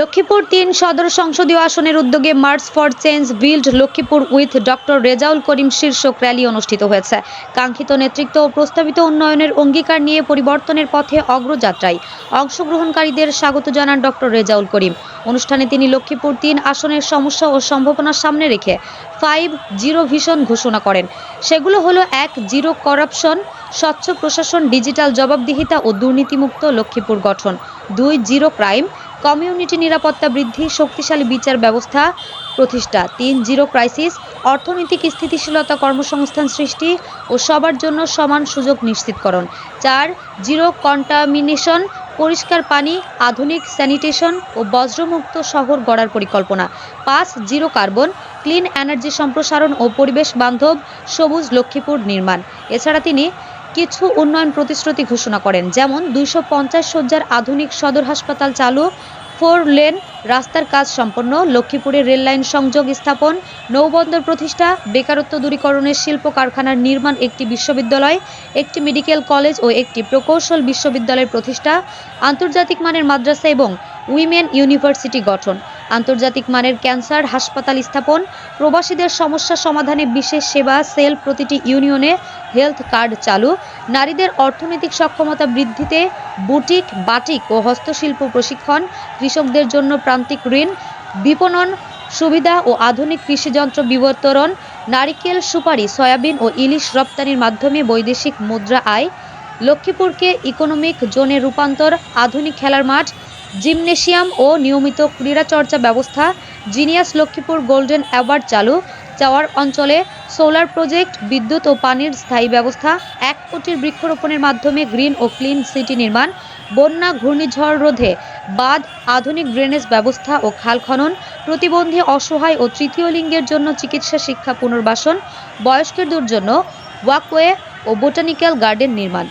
লক্ষ্মীপুর তিন সদর সংসদীয় আসনের উদ্যোগে march for change build Lakshmipur with doctor Rezaul Karim শীর্ষক র্যালি অনুষ্ঠিত হয়েছে। কাঙ্ক্ষিত নেতৃত্ব ও প্রস্তাবিত উন্নয়নের অঙ্গীকার নিয়ে পরিবর্তনের পথে অগ্রযাত্রায় অংশগ্রহণকারীদের স্বাগত জানান ডক্টর রেজাউল করিম। অনুষ্ঠানে তিনি লক্ষ্মীপুর তিন আসনের সমস্যা ও সম্ভাবনার সামনে রেখে ফাইভ জিরো ভিশন ঘোষণা করেন। সেগুলো হলো এক, জিরো করাপশন, স্বচ্ছ প্রশাসন, ডিজিটাল জবাবদিহিতা ও দুর্নীতিমুক্ত লক্ষ্মীপুর গঠন। দুই, জিরো ক্রাইম কমিউনিটি নিরাপত্তা বৃদ্ধি, শক্তিশালী বিচার ব্যবস্থা, প্রতিষ্ঠা। তিন, জিরো ক্রাইসিস, অর্থনৈতিক স্থিতিশীলতা কর্মসংস্থান সৃষ্টি ও সবার জন্য সমান সুযোগ নিশ্চিতকরণ। চার, জিরো কন্টামিনেশন, পরিষ্কার পানি, আধুনিক স্যানিটেশন ও বজ্রমুক্ত শহর গড়ার পরিকল্পনা। পাঁচ, জিরো কার্বন, ক্লিন এনার্জি সম্প্রসারণ ও পরিবেশ বান্ধব সবুজ লক্ষ্মীপুর নির্মাণ। এছাড়া তিনি কিছু উন্নয়ন প্রতিশ্রুতি ঘোষণা করেন, যেমন দুইশো পঞ্চাশ শয্যার আধুনিক সদর হাসপাতাল চালু, ফোর লেন রাস্তার কাজ সম্পন্ন, লক্ষ্মীপুরে রেললাইন সংযোগ স্থাপন, নৌবন্দর প্রতিষ্ঠা, বেকারত্ব দূরীকরণের শিল্প কারখানার নির্মাণ একটি বিশ্ববিদ্যালয়, একটি মেডিকেল কলেজ ও একটি প্রকৌশল বিশ্ববিদ্যালয়ের প্রতিষ্ঠা, আন্তর্জাতিক মানের মাদ্রাসা এবং উইমেন ইউনিভার্সিটি গঠন। আন্তর্জাতিক মানের ক্যান্সার হাসপাতাল স্থাপন, প্রবাসীদের সমস্যা সমাধানে বিশেষ সেবা, সেল প্রতিটি ইউনিয়নে হেলথ কার্ড চালু, নারীদের অর্থনৈতিক সক্ষমতা বৃদ্ধিতে বুটিক, বাটিক ও হস্তশিল্প প্রশিক্ষণ, কৃষকদের জন্য প্রান্তিক ঋণ, বিপণন সুবিধা ও আধুনিক কৃষিযন্ত্র বিবর্তন, নারিকেল সুপারি, সয়াবিন ও ইলিশ রপ্তানির মাধ্যমে বৈদেশিক মুদ্রা আয়, লক্ষ্মীপুরকে ইকোনমিক জোনে রূপান্তর, আধুনিক খেলার মাঠ জিমনেশিয়াম ও নিয়মিত ক্রীড়াচর্চা ব্যবস্থা, জিনিয়াস লক্ষ্মীপুর গোল্ডেন অ্যাওয়ার্ড চালু। চাওয়ার অঞ্চলে সোলার প্রজেক্ট, বিদ্যুৎ ও পানির স্থায়ী ব্যবস্থা, এক কোটির বৃক্ষরোপণের মাধ্যমে গ্রিন ও ক্লিন সিটি নির্মাণ, বন্যা ঘূর্ণিঝড় রোধে বাঁধ, আধুনিক ড্রেনেজ ব্যবস্থা ও খাল খনন, প্রতিবন্ধী অসহায় ও তৃতীয় লিঙ্গের জন্য চিকিৎসা শিক্ষা পুনর্বাসন বয়স্কদের জন্য ওয়াকওয়ে ও বোটানিক্যাল গার্ডেন নির্মাণ।